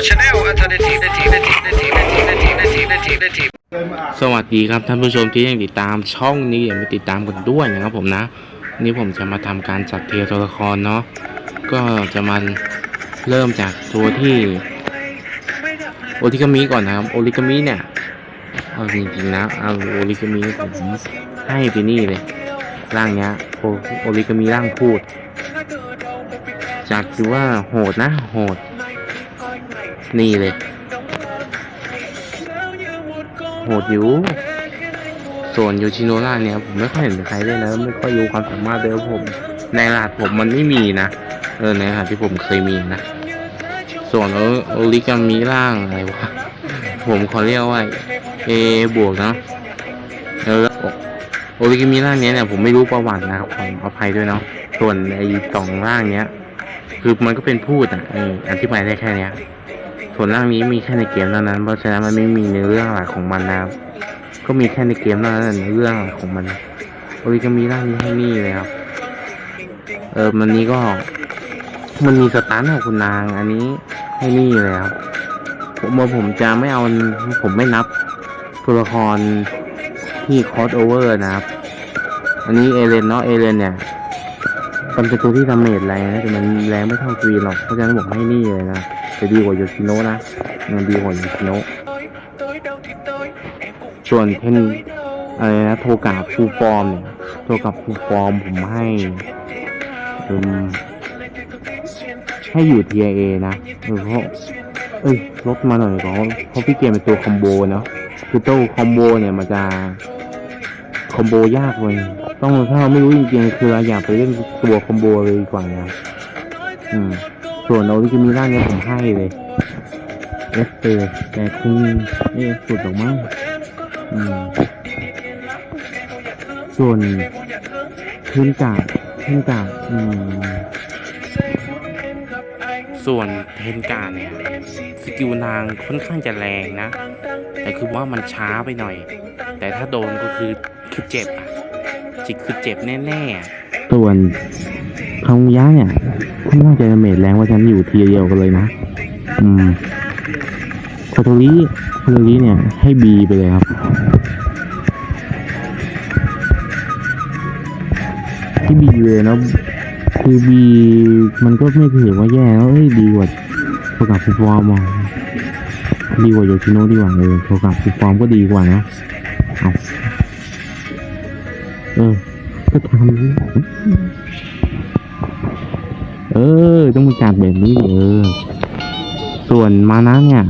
ดชาแนลอัลเทอร์เนทีฟเนทีฟเนทีฟเนทีฟเนทีฟเนทีฟเนทีฟเนทีฟเนทีสวัสดีครับท่านผู้ชมที่ยังติดตามช่องนี้อย่าไปติดตามกันด้วยนะครับผมนะ นี่ผมจะมาทำการจัดเทียร์ตัวละครเนาะก็จะมาเริ่มจากตัวที่โอริกามิก่อนนะครับโอริกามิเนี่ยเอาจริงๆนะเอาโอริกามิผมให้ไปนี่เลยร่างเนี้ยโอโอริกามิร่างพูดจัดดูว่าโหดนะโหด นี่เลยโหดอยู่ส่วนยูชิโนล่าเนี่ยผมไม่ค่อยเห็นใครเล่นะไม่ค่อยรู้ความสามารถเลยผม ในรหัสผมมันไม่มีนะเออในรหัสที่ผมเคยมีนะ ส่วนโอโอริกามิล่างอะไรวะผมขอเรียกว่า A บวกเนาะเออโอริกามิล่างเนี้ยเนี่ยผมไม่รู้ประวัตินะครับผมอภัยด้วยเนาะส่วนไอ้สองร่างเนี้ย คือมันก็เป็นพูดอะเอออธิบายได้แค่เนี้ย ส่วนร่างนี้มีแค่ในเกมเท่านั้น เพราะฉะนั้นมันไม่มีในเรื่องหลักของมันนะครับก็มีแค่ในเกมเท่านั้นในเรื่องหลักของมันโอริกามีร่างนี้ให้นี่เลยครับเออมันนี้ก็มันมีสตาร์ทของคุณนาง อันนี้ให้นี่เลยครับผมว่าผมจะไม่เอาผมไม่นับตัวละครที่คอสโอเวอร์นะครับ อันนี้เอเลนเนาะเอเลนเนี่ย มันเป็นตัวที่ดาเมจแรงนะแต่มันแรงไม่เท่ากรีนหรอกเพราะฉะนั้นผมให้นี่เลยนะจะดีกว่าโยชิโนะนะมันดีกว่าโยชิโนะส่วนเทนอะไรนะโทกาฟูฟอร์มเนี่ยโทกาฟูฟอร์มผมให้อืมให้อยู่ TIA นะเออเพราะเอ้ยลดมาหน่อยก่อนเพราะพี่เกมเป็นตัวคอมโบเนาะคือตัวคอมโบเนี่ยมันจะ อมโบยากเลย ต้องถ้าเราไม่รู้จริงๆคือเราอยากไปเล่นตัวคอมโบเลยดีกว่านะอืม ส่วนโอริจิมีร่างเนี้ยผมให้เลยเอสเตแต่คงเอ๊ะสุดหรอกมั้งอืม ส่วนพื้นกาดพื้นกาดอืมส่วนเทนการเนี่ยสกิลนางค่อนข้างจะแรงนะ แต่คือว่ามันช้าไปหน่อย แต่ถ้าโดนก็คือ คือเจ็บอะจิกคือเจ็บแน่ๆส่วนคงยะเนี่ยค่อนข้างจะเมจแรงว่าฉันอยู่ทีเดียวกันเลยนะ อืมคโทริโคโทริเนี่ย ให้บีไปเลยครับที่บีเลยเนาะคือบีมันก็ไม่ถือว่าแย่แล้วเอ้ยดีกว่าโทกับฟูฟอร์มองดีกว่าโยชิโนะดีกว่าเออโทกับฟูฟอร์มก็ดีกว่านะเอา ออก็ทำเออ ต้องมีการแบบนี้เออ ส่วนมานะเนี่ย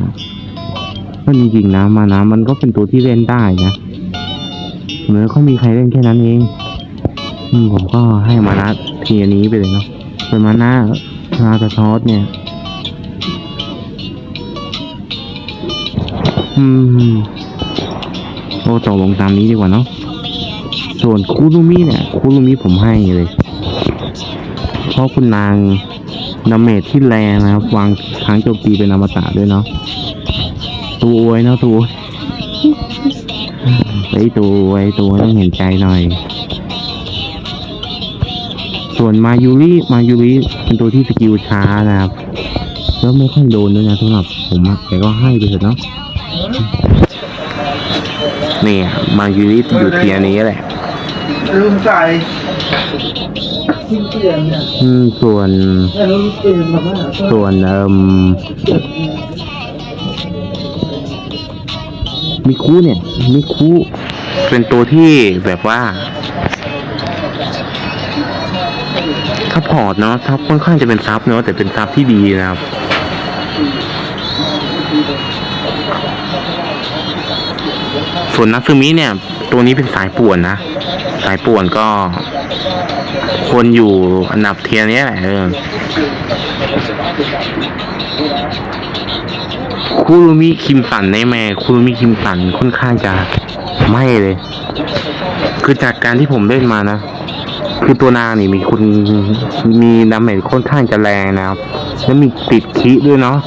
ก็จริงๆนะมานะมันก็เป็นตัวที่เล่นได้นะเหมือนเขามีใครเล่นแค่นั้นเองผมก็ให้มานะทีนี้ไปเลยเนาะส่วนมานะนาตาทอสเนี่ย อืมโอ้ตกลงตามนี้ดีกว่าเนาะ ส่วนคูรุมิเนี่ยคูรุมิผมให้เลย เพราะคุณนางดาเมจที่แรงนะครับ วางค้างโจมตีเป็นอมตะด้วยเนาะตัวอวยเนาะตัวไอ้ตัวอวยตัวต้องเห็นใจหน่อย ส่วนมายูริมายูริเป็นตัวที่สกิลช้านะครับแล้วไม่ค่อยโดนด้วยนะสำหรับผมอะแต่ก็ให้ไปเถอะเนาะนี่มายูริอยู่เทียนี้แหละ ลืมใส่ที่เปลี่ยนเนี่ยอืมส่วน ไม่รู้เปลี่ยมาม่าก็ส่วนเอ่มมิคุเนี่ยมิคุเป็นตัวที่แบบว่าซัพพอร์ตเนาะซับค่อนข้างจะเป็นซับเนาะแต่เป็นซับที่ดีนะครับส่วนนักซึมิเนี่ย ตัวนี้เป็นสายป่วนนะายป่วนก็ คนอยู่อันดับเทียนี้แหละคุรุมิคิมสันในแม่คุรุมิคิมสันค่อนข้างจะไม่เลย คือจากการที่ผมเล่นมานะ คือตัวนางนี่มีคุณมีดาเมจค่อนข้างจะแรงนะครับแล้วมีติดคีด้วยเนาะ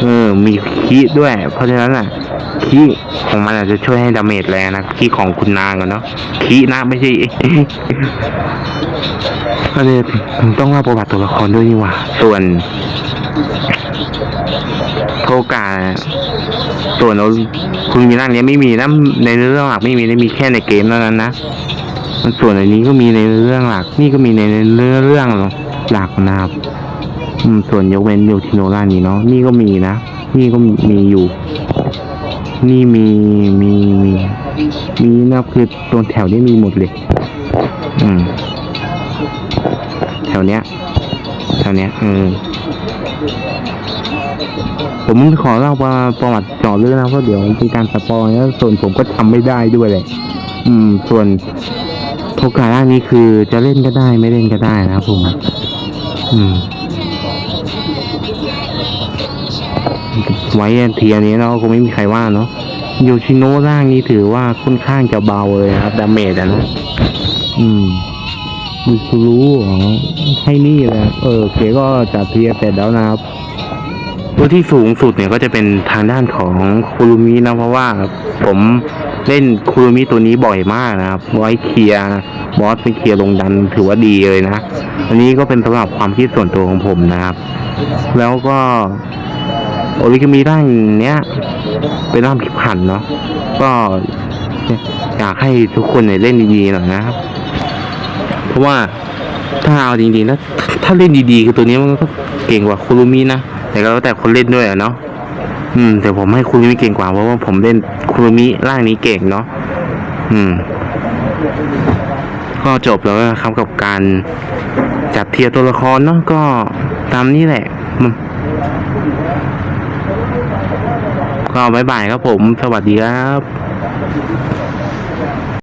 เออมีคีด้วย เพราะฉะนั้นอะคีของมันอาจจะช่วยให้ดาเมจแรงนะคีของคุณนางอะเนาะคีนะไม่ใช่ก็เลยผมต้องเล่าประวัติตัวละครด้วยนี่ว่า ส่วนโทกาส่วนเราคุณมีร่างเนี้ยไม่มีนะในเรื่องหลักไม่มีได้มีแค่ในเกมเท่านั้นนะ มันส่วนอันนี้ก็มีในเรื่องหลัก นี่ก็มีในเรื่องเรื่องหลักนะครับส่วนยกเว้นโยชิโนร่านี้เนาะนี่ก็มีนะ นี่ก็มีอยู่ นี่มีมีมีมีนะคือตัวแถวนี้มีหมดเลย อืม แถวเนี้ย แถวเนี้ยเออผมขอเล่าประประวัติจอเรื่องนะเพราะเดี๋ยวมีการสปอยแล้วส่วนผมก็ทำไม่ได้ด้วยเลย อืม ส่วนโทกาล่านี้คือจะเล่นก็ได้ไม่เล่นก็ได้นะครับผมอืม ไว้เทียนี้เนาะคงไม่มีใครว่าเนาะโยชิโนะร่างนี้ถือว่าค่อนข้างจะเบาเลยนะครับดาเมจนะ อืมมิซูรู้เหรอให้นี่แหละเออเคก็จะเทียร์เสร็จแล้วนะครับตัวที่สูงสุดเนี่ยก็จะเป็นทางด้านของคูรุมินะเพราะว่าผม เล่นคูรุมิตัวนี้บ่อยมากนะครับไว้เคลียร์บอสไปเคลียร์ลงดันถือว่าดีเลยนะ อันนี้ก็เป็นสำหรับความคิดส่วนตัวของผมนะครับ แล้วก็โอริกามิร่างเนี้ยเป็นร่างพลิกผันเนาะก็อยากให้ทุกคนเนี่ยเล่นดีๆหน่อยนะครับ เพราะว่าถ้าเอาจริงๆแล้วถ้าเล่นดีๆคือตัวนี้มันก็เก่งกว่าคุรุมินะแต่ก็แล้วแต่คนเล่นด้วยอะเนาะ อืมแต่ผมให้คุรุมิเก่งกว่าเพราะว่าผมเล่นคุรุมิร่างนี้เก่งเนาะอืม ก็จบแล้วนะครับกับการจัดเทียร์ตัวละครเนาะก็ตามนี้แหละก็บายบายครับผม สวัสดีครับ